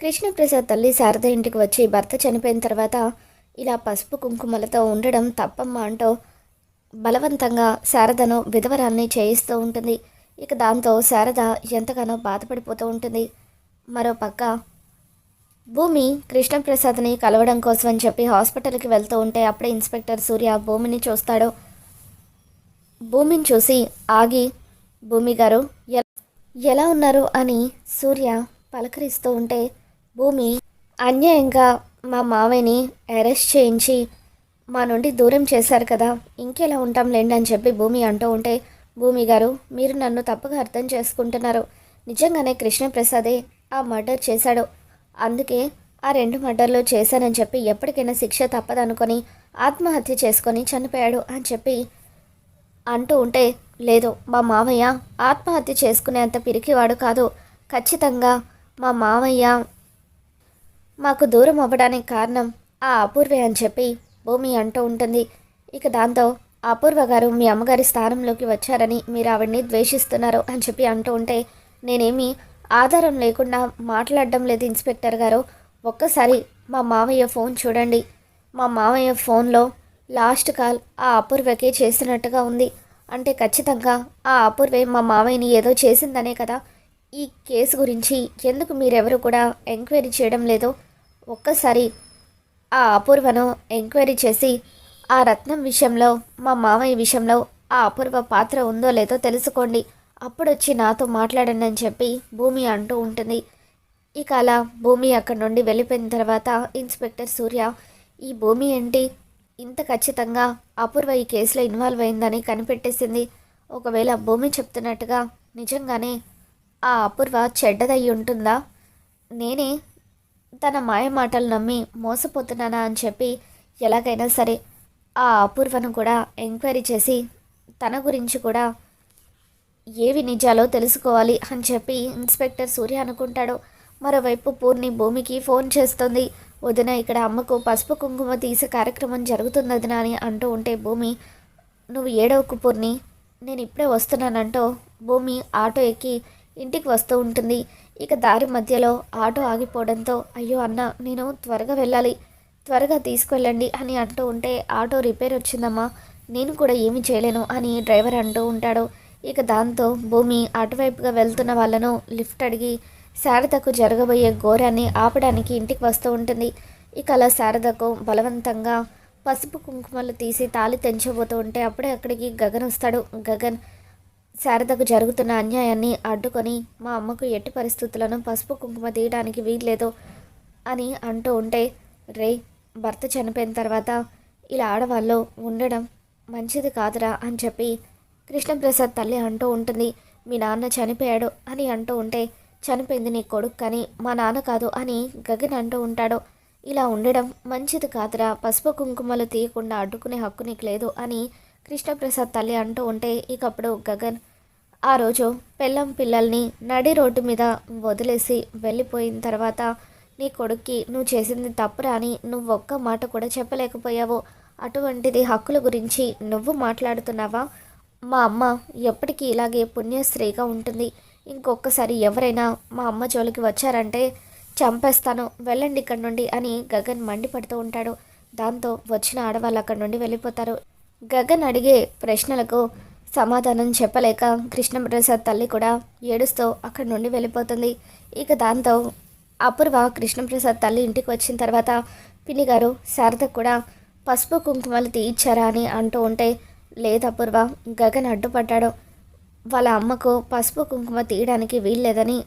కృష్ణప్రసాద్ తల్లి శారద ఇంటికి వచ్చి భర్త చనిపోయిన తర్వాత ఇలా పసుపు కుంకుమలతో ఉండడం తప్పమ్మా అంటూ బలవంతంగా శారదను విధవరాల్ని చేయిస్తూ ఉంటుంది. ఇక దాంతో శారద ఎంతగానో బాధపడిపోతూ ఉంటుంది. మరో పక్క భూమి కృష్ణప్రసాద్ని కలవడం కోసం అని చెప్పి హాస్పిటల్కి వెళ్తూ ఉంటే అప్పుడే ఇన్స్పెక్టర్ సూర్య భూమిని చూస్తాడు. భూమిని చూసి ఆగి భూమి గారు ఎలా ఉన్నారు? అని సూర్య పలకరిస్తూ ఉంటే భూమి అన్యాయంగా మా మావయ్యని అరెస్ట్ చేయించి మా నుండి దూరం చేశారు కదా ఇంకెలా ఉంటాం లేండి అని చెప్పి భూమి అంటూ ఉంటే భూమి గారు మీరు నన్ను తప్పుగా అర్థం చేసుకుంటున్నారు. నిజంగానే కృష్ణప్రసాదే ఆ మర్డర్ చేశాడు. అందుకే ఆ రెండు మర్డర్లు చేశానని చెప్పి ఎప్పటికైనా శిక్ష తప్పదనుకొని ఆత్మహత్య చేసుకొని చనిపోయాడు అని చెప్పి అంటూ ఉంటే లేదు మా మావయ్య ఆత్మహత్య చేసుకునేంత పిరికివాడు కాదు. ఖచ్చితంగా మా మావయ్య మాకు దూరం అవ్వడానికి కారణం ఆ అపూర్వే అని చెప్పి భూమి అంటూ ఉంటుంది. ఇక దాంతో అపూర్వ గారు మీ అమ్మగారి స్థానంలోకి వచ్చారని మీరు ఆవిడ్ని ద్వేషిస్తున్నారు అని చెప్పి అంటూ ఉంటే నేనేమి ఆధారం లేకుండా మాట్లాడడం లేదు ఇన్స్పెక్టర్ గారు. ఒక్కసారి మా మావయ్య ఫోన్ చూడండి. మా మావయ్య ఫోన్లో లాస్ట్ కాల్ ఆ అపూర్వకే చేసినట్టుగా ఉంది. అంటే ఖచ్చితంగా ఆ అపూర్వే మా మావయ్యని ఏదో చేసిందనే కదా. ఈ కేసు గురించి ఎందుకు మీరెవరు కూడా ఎంక్వైరీ చేయడం లేదో? ఒక్కసారి ఆ అపూర్వను ఎంక్వైరీ చేసి ఆ రత్నం విషయంలో మా మామయ్య విషయంలో ఆ అపూర్వ పాత్ర ఉందో లేదో తెలుసుకోండి. అప్పుడొచ్చి నాతో మాట్లాడండి అని చెప్పి భూమి అంటూ ఉంటుంది. ఇక అలా భూమి అక్కడి నుండి వెళ్ళిపోయిన తర్వాత ఇన్స్పెక్టర్ సూర్య ఈ భూమి ఏంటి? ఇంత ఖచ్చితంగా అపూర్వ ఈ కేసులో ఇన్వాల్వ్ అయిందని కనిపెట్టేసింది. ఒకవేళ భూమి చెప్తున్నట్టుగా నిజంగానే ఆ అపూర్వ చెడ్డదయ్యి ఉంటుందా నేనే తన మాయ మాటలు నమ్మి మోసపోతున్నానా అని చెప్పి ఎలాగైనా సరే ఆ అపూర్వను కూడా ఎంక్వైరీ చేసి తన గురించి కూడా ఏవి నిజాలో తెలుసుకోవాలి అని చెప్పి ఇన్స్పెక్టర్ సూర్య అనుకుంటాడు. మరోవైపు పూర్ణి భూమికి ఫోన్ చేస్తుంది. వదిన ఇక్కడ అమ్మకు పసుపు కుంకుమ తీసే కార్యక్రమం జరుగుతుంది వదిన అని అంటూ ఉంటే భూమి నువ్వు ఏడవకు పూర్ణి నేను ఇప్పుడే వస్తున్నానంటూ భూమి ఆటో ఎక్కి ఇంటికి వస్తూ ఉంటుంది. ఇక దారి మధ్యలో ఆటో ఆగిపోవడంతో అయ్యో అన్న నేను త్వరగా వెళ్ళాలి త్వరగా తీసుకువెళ్ళండి అని అంటూ ఉంటే ఆటో రిపేర్ వచ్చిందమ్మా నేను కూడా ఏమీ చేయలేను అని డ్రైవర్ అంటూ ఉంటాడు. ఇక దాంతో భూమి అటువైపుగా వెళ్తున్న వాళ్ళను లిఫ్ట్ అడిగి శారదకు జరగబోయే ఘోరాన్ని ఆపడానికి ఇంటికి వస్తూ ఉంటుంది. ఇక అలా శారదకు బలవంతంగా పసుపు కుంకుమలు తీసి తాళి తెంచబోతూ ఉంటే అప్పుడే అక్కడికి గగన్ వస్తాడు. గగన్ శారదకు జరుగుతున్న అన్యాయాన్ని అడ్డుకొని మా అమ్మకు ఎట్టి పరిస్థితులను పసుపు కుంకుమ తీయడానికి వీల్లేదు అని అంటూ ఉంటే రే భర్త చనిపోయిన తర్వాత ఇలా ఆడవాళ్ళు ఉండడం మంచిది కాదురా అని చెప్పి కృష్ణప్రసాద్ తల్లి అంటూ ఉంటుంది. మీ నాన్న చనిపోయాడు అని అంటూ ఉంటే చనిపోయింది నీ కొడుకు కానీ మా నాన్న కాదు అని గగన్ అంటూ ఉంటాడు. ఇలా ఉండడం మంచిది కాదురా పసుపు కుంకుమలు తీయకుండా అడ్డుకునే హక్కు నీకు లేదు అని కృష్ణప్రసాద్ తల్లి అంటూ ఉంటే ఇకప్పుడు గగన్ ఆ రోజు పెళ్ళం పిల్లల్ని నడి రోడ్డు మీద వదిలేసి వెళ్ళిపోయిన తర్వాత నీ కొడుక్కి నువ్వు చేసింది తప్పురా అని నువ్వు ఒక్క మాట కూడా చెప్పలేకపోయావు. అటువంటిది హక్కుల గురించి నువ్వు మాట్లాడుతున్నావా? మా అమ్మ ఎప్పటికీ ఇలాగే పుణ్యశ్రీగా ఉంటుంది. ఇంకొకసారి ఎవరైనా మా అమ్మ జోలికి వచ్చారంటే చంపేస్తాను. వెళ్ళండి ఇక్కడ నుండి అని గగన్ మండిపడుతూ ఉంటాడు. దాంతో వచ్చిన ఆడవాళ్ళు అక్కడి నుండి వెళ్ళిపోతారు. గగన్ అడిగే ప్రశ్నలకు సమాధానం చెప్పలేక కృష్ణప్రసాద్ తల్లి కూడా ఏడుస్తూ అక్కడి నుండి వెళ్ళిపోతుంది. ఇక దాంతో అపూర్వ కృష్ణప్రసాద్ తల్లి ఇంటికి వచ్చిన తర్వాత పిన్ని గారు శారద కూడా పసుపు కుంకుమలు తీయించారా అని అంటూ ఉంటే లేదు అపూర్వ గగన్ అడ్డుపడ్డాడు. వాళ్ళ అమ్మకు పసుపు కుంకుమ తీయడానికి వీల్లేదని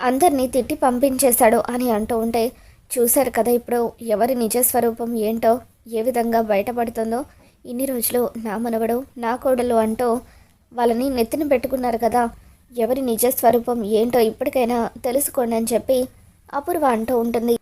అందరినీ తిట్టి పంపించేశాడు అని అంటూ ఉంటే చూశారు కదా ఇప్పుడు ఎవరి నిజ స్వరూపం ఏంటో ఏ విధంగా బయటపడుతుందో. ఇన్ని రోజులు నా మనవడు నా కోడలు అంటూ వాళ్ళని నెత్తిన పెట్టుకున్నారు కదా. ఎవరి నిజ స్వరూపం ఏంటో ఇప్పటికైనా తెలుసుకోండి అని చెప్పి అపూర్వ అంటూ ఉంటుంది.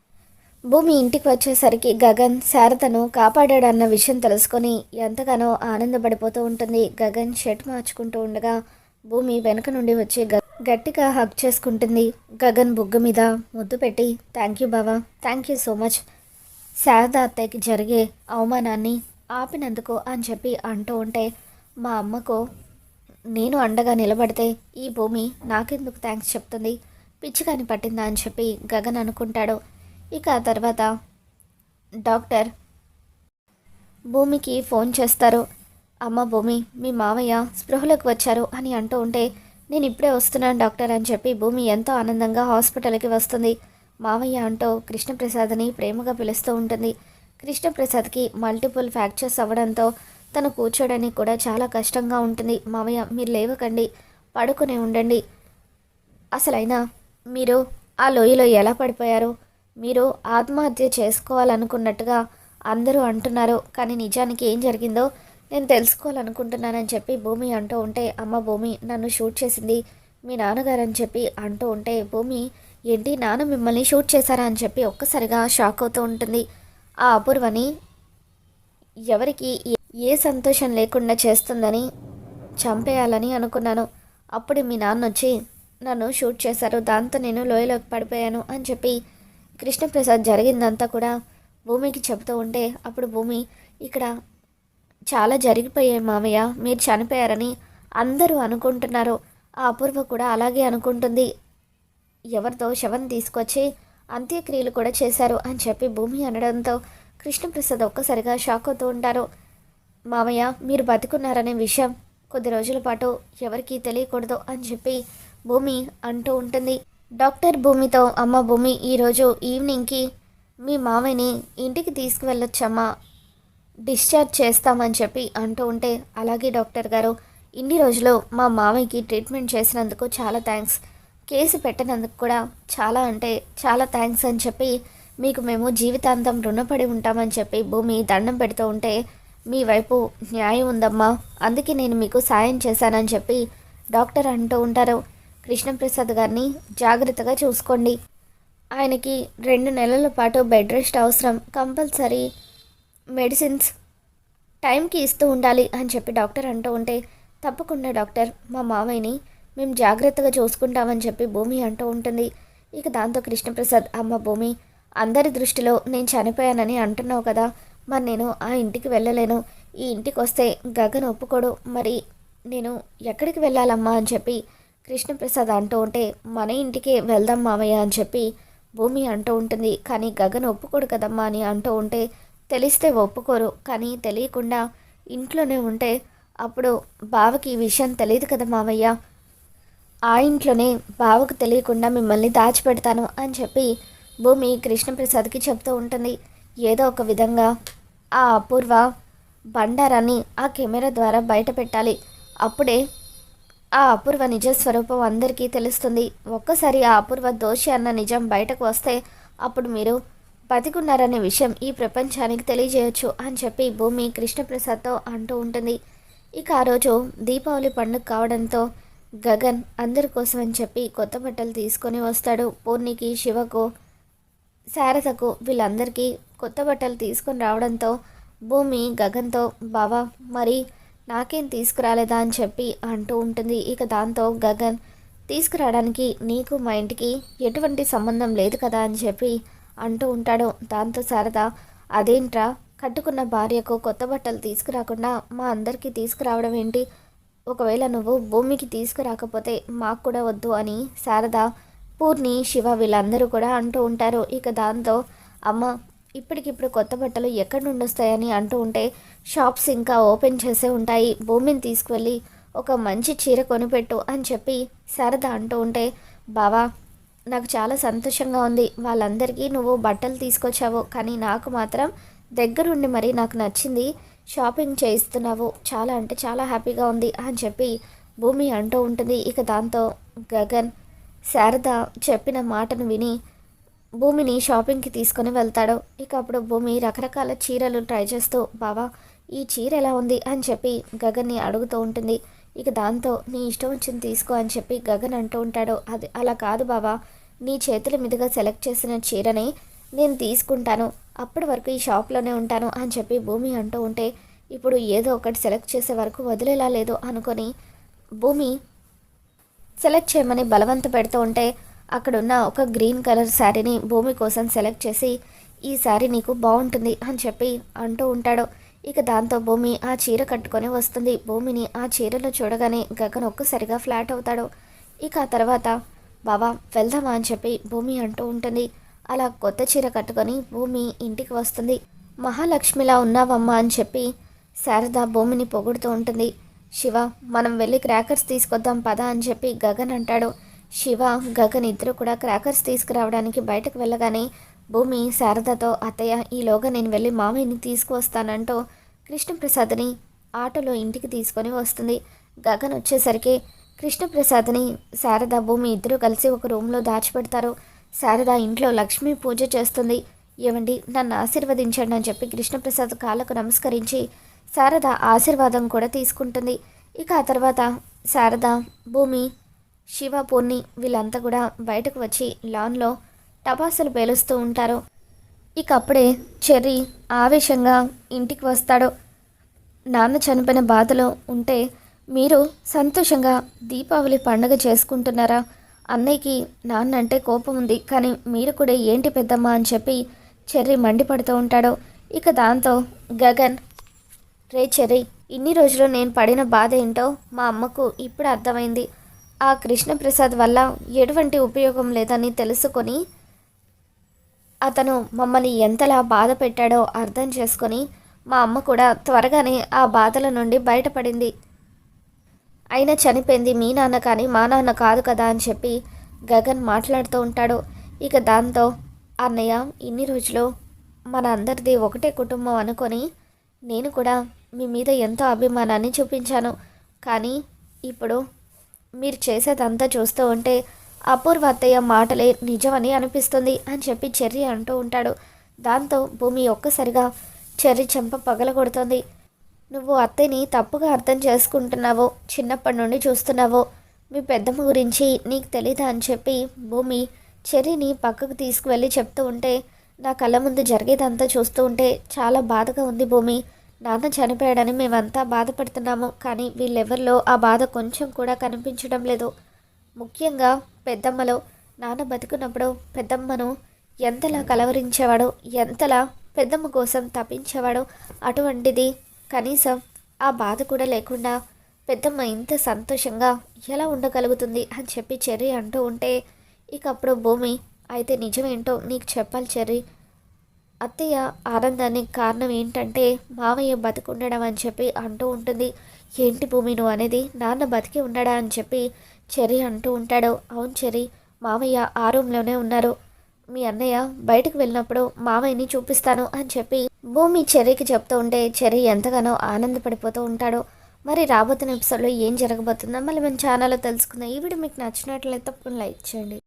భూమి ఇంటికి వచ్చేసరికి గగన్ శారదను కాపాడాడన్న విషయం తెలుసుకొని ఎంతగానో ఆనందపడిపోతూ ఉంటుంది. గగన్ షర్ట్ మార్చుకుంటూ ఉండగా భూమి వెనుక నుండి వచ్చి గ- గట్టిగా హక్ చేసుకుంటుంది. గగన్ బుగ్గ మీద ముద్దు పెట్టి థ్యాంక్ యూ బావా thank you so much. Sarada అత్తయ్యకి జరిగే అవమానాన్ని ఆపినందుకు అని చెప్పి అంటూ ఉంటే మా అమ్మకు నేను అండగా నిలబడితే ఈ భూమి నాకెందుకు థ్యాంక్స్ చెప్తుంది? పిచ్చిగాని పట్టిందా అని చెప్పి గగన్ అనుకుంటాడు. ఇక ఆ తర్వాత డాక్టర్ భూమికి ఫోన్ చేస్తారు. అమ్మ భూమి మీ మావయ్య స్పృహలోకి వచ్చారు అని అంటూ ఉంటే నేను ఇప్పుడే వస్తున్నాను డాక్టర్ అని చెప్పి భూమి ఎంతో ఆనందంగా హాస్పిటల్కి వస్తుంది. మావయ్య అంటూ కృష్ణప్రసాద్ని ప్రేమగా పిలుస్తూ ఉంటుంది. కృష్ణప్రసాద్కి మల్టిపుల్ ఫ్రాక్చర్స్ అవ్వడంతో తను కూర్చోడానికి కూడా చాలా కష్టంగా ఉంటుంది. మావయ్య మీరు లేవకండి. పడుకునే ఉండండి. అసలైనా మీరు ఆ లోయలో ఎలా పడిపోయారు మీరు ఆత్మహత్య చేసుకోవాలనుకున్నట్టుగా అందరూ అంటున్నారు. కానీ నిజానికి ఏం జరిగిందో నేను తెలుసుకోవాలనుకుంటున్నానని చెప్పి భూమి అంటూ ఉంటే అమ్మ భూమి నన్ను షూట్ చేసింది మీ నాన్నగారు అని చెప్పి అంటూ ఉంటే భూమి ఏంటి నాన్న మిమ్మల్ని షూట్ చేశారా? అని చెప్పి ఒక్కసారిగా షాక్ అవుతూ ఉంటుంది. ఆ అపూర్వని ఎవరికి ఏ- సంతోషం లేకుండా చేస్తుందని చంపేయాలని అనుకున్నాను. అప్పుడు మీ నాన్న వచ్చి నన్ను షూట్ చేశారు దాంతో నేను లోయలోకి పడిపోయాను అని చెప్పి కృష్ణప్రసాద్ జరిగిందంతా కూడా భూమికి చెబుతూ ఉంటే అప్పుడు భూమి ఇక్కడ చాలా జరిగిపోయాయి మామయ్య మీరు చనిపోయారని అందరూ అనుకుంటున్నారు. ఆ అపూర్వ కూడా అలాగే అనుకుంటుంది. ఎవరితో శవం తీసుకొచ్చి అంత్యక్రియలు కూడా చేశారు అని చెప్పి భూమి అనడంతో కృష్ణప్రసాద్ ఒక్కసారిగా షాక్ అవుతూ ఉంటారు. మామయ్య మీరు బతుకున్నారనే విషయం కొద్ది రోజుల పాటు ఎవరికీ తెలియకూడదు అని చెప్పి భూమి అంటూ ఉంటుంది. డాక్టర్ భూమితో అమ్మ భూమి ఈరోజు ఈవినింగ్కి మీ మామయ్యని ఇంటికి తీసుకువెళ్ళొచ్చమ్మా డిశ్చార్జ్ చేస్తామని చెప్పి అంటూ ఉంటే అలాగే డాక్టర్ గారు ఇన్ని రోజులు మా మామయ్యకి ట్రీట్మెంట్ చేసినందుకు చాలా థ్యాంక్స్. కేసు పెట్టినందుకు కూడా చాలా అంటే చాలా థ్యాంక్స్ అని చెప్పి మీకు మేము జీవితాంతం రుణపడి ఉంటామని చెప్పి భూమి దండం పెడుతూ ఉంటే మీ వైపు న్యాయం ఉందమ్మా. అందుకే నేను మీకు సాయం చేశానని చెప్పి డాక్టర్ అంటూ ఉంటారు. కృష్ణప్రసాద్ గారిని జాగ్రత్తగా చూసుకోండి. ఆయనకి రెండు నెలల పాటు బెడ్ రెస్ట్ అవసరం. కంపల్సరీ మెడిసిన్స్ టైంకి ఇస్తూ ఉండాలి అని చెప్పి డాక్టర్ అంటూ ఉంటే తప్పకుండా డాక్టర్ మా మామయ్యని మేము జాగ్రత్తగా చూసుకుంటామని చెప్పి భూమి అంటూ ఉంటుంది. ఇక దాంతో కృష్ణప్రసాద్ అమ్మ భూమి అందరి దృష్టిలో నేను చనిపోయానని అంటున్నావు కదా మరి నేను ఆ ఇంటికి వెళ్ళలేను. ఈ ఇంటికి వస్తే గగన్ ఒప్పుకోడు. మరి నేను ఎక్కడికి వెళ్ళాలమ్మా? అని చెప్పి కృష్ణప్రసాద్ అంటూ ఉంటే మన ఇంటికి వెళ్దాం మామయ్య అని చెప్పి భూమి అంటూ ఉంటుంది. కానీ గగన్ ఒప్పుకోడు కదమ్మా అని అంటూ ఉంటే తెలిస్తే ఒప్పుకోరు. కానీ తెలియకుండా ఇంట్లోనే ఉంటే అప్పుడు బావకి ఈ విషయం తెలియదు కదా మామయ్య. ఆ ఇంట్లోనే బావకు తెలియకుండా మిమ్మల్ని దాచిపెడతాను అని చెప్పి భూమి కృష్ణప్రసాద్కి చెప్తూ ఉంటుంది. ఏదో ఒక విధంగా ఆ అపూర్వ బండారాన్ని ఆ కెమెరా ద్వారా బయట పెట్టాలి. అప్పుడే ఆ అపూర్వ నిజ స్వరూపం అందరికీ తెలుస్తుంది. ఒక్కసారి ఆ అపూర్వ దోషి అన్న నిజం బయటకు వస్తే అప్పుడు మీరు బతికున్నారనే విషయం ఈ ప్రపంచానికి తెలియజేయచ్చు అని చెప్పి భూమి కృష్ణప్రసాద్తో అంటూ ఉంటుంది. ఇక ఆ రోజు దీపావళి పండుగ కావడంతో గగన్ అందరి కోసం అని చెప్పి కొత్త బట్టలు తీసుకొని వస్తాడు. పూర్ణికి శివకు శారదకు వీళ్ళందరికీ కొత్త బట్టలు తీసుకొని రావడంతో భూమి గగన్తో బావా మరి నాకేం తీసుకురాలేదా? అని చెప్పి అంటూ ఉంటుంది. ఇక దాంతో గగన్ తీసుకురావడానికి నీకు మా ఇంటికి ఎటువంటి సంబంధం లేదు కదా? అని చెప్పి అంటూ ఉంటాడు. దాంతో శారద అదేంట్రా? కట్టుకున్న భార్యకు కొత్త బట్టలు తీసుకురాకుండా మా అందరికీ తీసుకురావడం ఏంటి? ఒకవేళ నువ్వు భూమికి తీసుకురాకపోతే మాకు కూడా వద్దు అని శారద పూర్ణి శివ వీళ్ళందరూ కూడా అంటూ ఉంటారు. ఇక దాంతో అమ్మ ఇప్పటికిప్పుడు కొత్త బట్టలు ఎక్కడి నుండి వస్తాయని అంటూ ఉంటే షాప్స్ ఇంకా ఓపెన్ చేసే ఉంటాయి. భూమిని తీసుకువెళ్ళి ఒక మంచి చీర కొనిపెట్టు అని చెప్పి శారద అంటూ ఉంటే బావా నాకు చాలా సంతోషంగా ఉంది. వాళ్ళందరికీ నువ్వు బట్టలు తీసుకొచ్చావు కానీ నాకు మాత్రం దగ్గరుండి మరి నాకు నచ్చింది షాపింగ్ చేయిస్తున్నావు. చాలా అంటే చాలా హ్యాపీగా ఉంది అని చెప్పి భూమి అంటూ ఉంటుంది. ఇక దాంతో గగన్ శారద చెప్పిన మాటను విని భూమిని షాపింగ్కి తీసుకొని వెళ్తాడు. ఇక అప్పుడు భూమి రకరకాల చీరలు ట్రై చేస్తూ బావా ఈ చీర ఎలా ఉంది? అని చెప్పి గగన్ని అడుగుతూ ఉంటుంది. ఇక దాంతో నీ ఇష్టం వచ్చింది తీసుకో అని చెప్పి గగన్ అంటూ ఉంటాడు. అది అలా కాదు బావా. నీ చేతుల మీదుగా సెలెక్ట్ చేసిన చీరని నేను తీసుకుంటాను. అప్పటి వరకు ఈ షాప్లోనే ఉంటాను అని చెప్పి భూమి అంటూ ఉంటే ఇప్పుడు ఏదో ఒకటి సెలెక్ట్ చేసే వరకు వదిలేలా లేదు అనుకొని భూమి సెలెక్ట్ చేయమని బలవంత పెడుతూ ఉంటే అక్కడున్న ఒక గ్రీన్ కలర్ శారీని భూమి కోసం సెలెక్ట్ చేసి ఈ శారీ నీకు బాగుంటుంది అని చెప్పి అంటూ ఉంటాడు. ఇక దాంతో భూమి ఆ చీర కట్టుకొని వస్తుంది. భూమిని ఆ చీరలో చూడగానే గగన్ ఒక్కసారిగా ఫ్లాట్ అవుతాడు. ఇక ఆ తర్వాత బావా వెళ్దామా? అని చెప్పి భూమి అంటూ ఉంటుంది. అలా కొత్త చీర కట్టుకొని భూమి ఇంటికి వస్తుంది. మహాలక్ష్మిలా ఉన్నావమ్మా అని చెప్పి శారద భూమిని పొగుడుతూ ఉంటుంది. శివ మనం వెళ్ళి క్రాకర్స్ తీసుకొద్దాం పద అని చెప్పి గగన్ అంటాడు. శివ గగన్ ఇద్దరు కూడా క్రాకర్స్ తీసుకురావడానికి బయటకు వెళ్ళగానే భూమి శారదతో అత్తయ్య ఈలోగా నేను వెళ్ళి మామయ్యని తీసుకువస్తానంటూ కృష్ణప్రసాద్ని ఆటోలో ఇంటికి తీసుకొని వస్తుంది. గగన్ వచ్చేసరికి కృష్ణప్రసాద్ని శారద భూమి ఇద్దరు కలిసి ఒక రూమ్లో దాచిపెడతారు. శారద ఇంట్లో లక్ష్మీ పూజ చేస్తుంది. ఏమండి నన్ను ఆశీర్వదించండి అని చెప్పి కృష్ణప్రసాద్ కాళ్ళకు నమస్కరించి శారద ఆశీర్వాదం కూడా తీసుకుంటుంది. ఇక ఆ తర్వాత శారద భూమి శివ పూర్ణి వీళ్ళంతా కూడా బయటకు వచ్చి లాన్లో టపాసులు పేలుస్తూ ఉంటారు. ఇక అప్పుడే చెర్రీ ఆవేశంగా ఇంటికి వస్తాడు. నాన్న చనిపోయిన బాధలో ఉంటే మీరు సంతోషంగా దీపావళి పండుగ చేసుకుంటున్నారా? అన్నయ్యకి నాన్న అంటే కోపం ఉంది కానీ మీరు కూడా ఏంటి పెద్దమ్మ అని చెప్పి చెర్రీ మండిపడుతూ ఉంటాడు. ఇక దాంతో గగన్ రే చెర్రీ ఇన్ని రోజులు నేను పడిన బాధ ఏంటో మా అమ్మకు ఇప్పుడు అర్థమైంది. ఆ కృష్ణప్రసాద్ వల్ల ఎటువంటి ఉపయోగం లేదని తెలుసుకొని అతను మమ్మల్ని ఎంతలా బాధ పెట్టాడో అర్థం చేసుకొని మా అమ్మ కూడా త్వరగానే ఆ బాధల నుండి బయటపడింది. అయినా చనిపోయింది మీ నాన్న కానీ మా నాన్న కాదు కదా అని చెప్పి గగన్ మాట్లాడుతూ ఉంటాడు. ఇక దాంతో అన్నయ్య ఇన్ని రోజులు మన అందరిది ఒకటే కుటుంబం అనుకొని నేను కూడా మీ మీద ఎంతో అభిమానాన్ని చూపించాను. కానీ ఇప్పుడు మీరు చేసేదంతా చూస్తూ ఉంటే అపూర్వ అత్తయ్య మాటలే నిజమని అనిపిస్తుంది అని చెప్పి చెర్రి అంటూ ఉంటాడు. దాంతో భూమి ఒక్కసారిగా చెర్రి చెంప పగలగొడుతుంది. నువ్వు అత్తని తప్పుగా అర్థం చేసుకుంటున్నావో చిన్నప్పటి నుండి చూస్తున్నావో మీ పెద్దమ్మ గురించి నీకు తెలీదా అని చెప్పి భూమి చెర్రిని పక్కకు తీసుకువెళ్ళి చెప్తూ ఉంటే నా కళ్ళ ముందు జరిగేదంతా చూస్తూ ఉంటే చాలా బాధగా ఉంది భూమి. నాన్న చనిపోయాడని మేమంతా బాధపడుతున్నాము కానీ వీళ్ళెవరిలో ఆ బాధ కొంచెం కూడా కనిపించడం లేదు. ముఖ్యంగా పెద్దమ్మలో. నాన్న బతుకున్నప్పుడు పెద్దమ్మను ఎంతలా కలవరించేవాడో ఎంతలా పెద్దమ్మ కోసం తప్పించేవాడో అటువంటిది కనీసం ఆ బాధ కూడా లేకుండా పెద్దమ్మ ఇంత సంతోషంగా ఎలా ఉండగలుగుతుంది అని చెప్పి చెర్రీ అంటూ ఉంటే ఇక అప్పుడు భూమి అయితే నిజమేంటో నీకు చెప్పాలి చెర్రీ. అత్తయ్య ఆనందానికి కారణం ఏంటంటే మామయ్య బతికుండడం అని చెప్పి అంటూ ఉంటుంది. ఏంటి భూమి నువ్వు అనేది నాన్న బతికి ఉండడా అని చెప్పి చెర్రీ అంటూ ఉంటాడు. అవును చెర్రీ మామయ్య ఆ రూమ్లోనే ఉన్నారు. మీ అన్నయ్య బయటకు వెళ్ళినప్పుడు మామయ్యని చూపిస్తాను అని చెప్పి భూమి చెర్రీకి చెప్తూ ఉంటే చెర్రీ ఎంతగానో ఆనందపడిపోతూ ఉంటాడు. మరి రాబోతున్న ఎపిసోడ్లో ఏం జరగబోతుందో మళ్ళీ మన ఛానల్లో తెలుసుకుందాం. ఈ వీడియో మీకు నచ్చినట్లయితే తప్పకుండా లైక్ చేయండి.